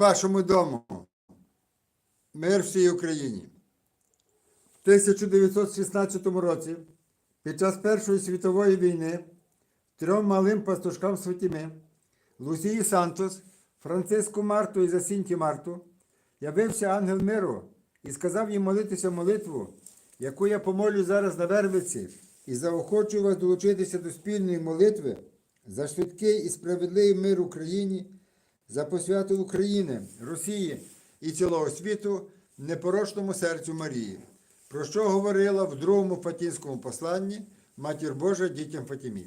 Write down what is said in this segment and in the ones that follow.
вашому дому. Мир всій Україні. В 1916 році, під час Першої світової війни, трьом малим пастушкам Святіми, Лусії Сантос, Франциску Марту і Засінті Марту, явився ангел миру і сказав їм молитися молитву, яку я помолю зараз на Вервиці, і заохочую вас долучитися до спільної молитви за швидкий і справедливий мир Україні, за посвяту України, Росії і цілого світу непорочному серцю Марії, про що говорила в другому Фатінському посланні Матір Божа дітям Фатімі.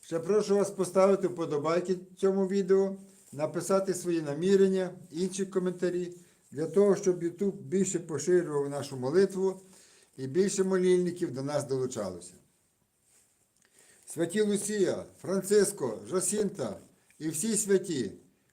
Ще прошу вас поставити вподобайки цьому відео, написати свої намірення, інші коментарі, для того, щоб YouTube більше поширював нашу молитву і більше молільників до нас долучалося. Святі Лусія, Франциско, Жосінта і всі святі,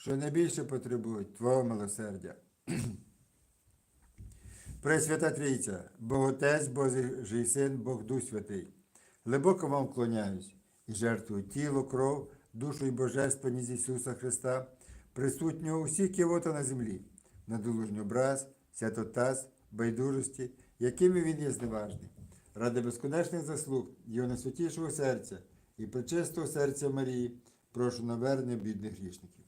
що найбільше потребують Твого милосердя. Пресвята Трійця, Бог Отець, Божий Син, Бог Дух Святий, глибоко вам вклоняюсь і жертвую тіло, кров, душу і божественність Ісуса Христа, присутнього усіх кивота на землі, на долужню образ, святотаз, байдужості, якими Він є зневажний, ради безконечних заслуг Його найсвятішого серця і пречистого серця Марії, прошу навернення бідних грішників.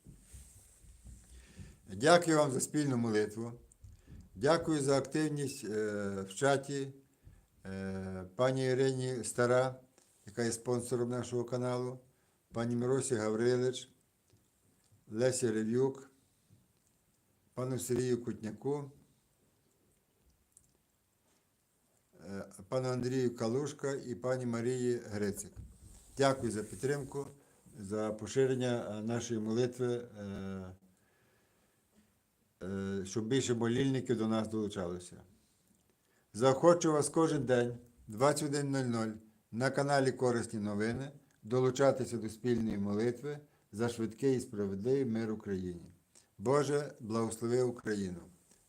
Дякую вам за спільну молитву. Дякую за активність е, в чаті е, пані Ірині Стара, яка є спонсором нашого каналу, пані Миросі Гаврилич, Лесі Рев'юк, пану Сергію Кутняку, е, пану Андрію Калушка і пані Марії Грицик. Дякую за підтримку, за поширення нашої молитви. Щоб більше молільників до нас долучалося. Заохочу вас кожен день, 21.00, на каналі Корисні новини, долучатися до спільної молитви за швидкий і справедливий мир Україні. Боже, благослови Україну!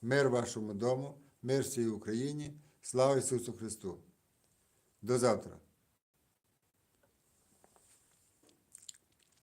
Мир вашому дому, мир всій Україні, слава Ісусу Христу! До завтра!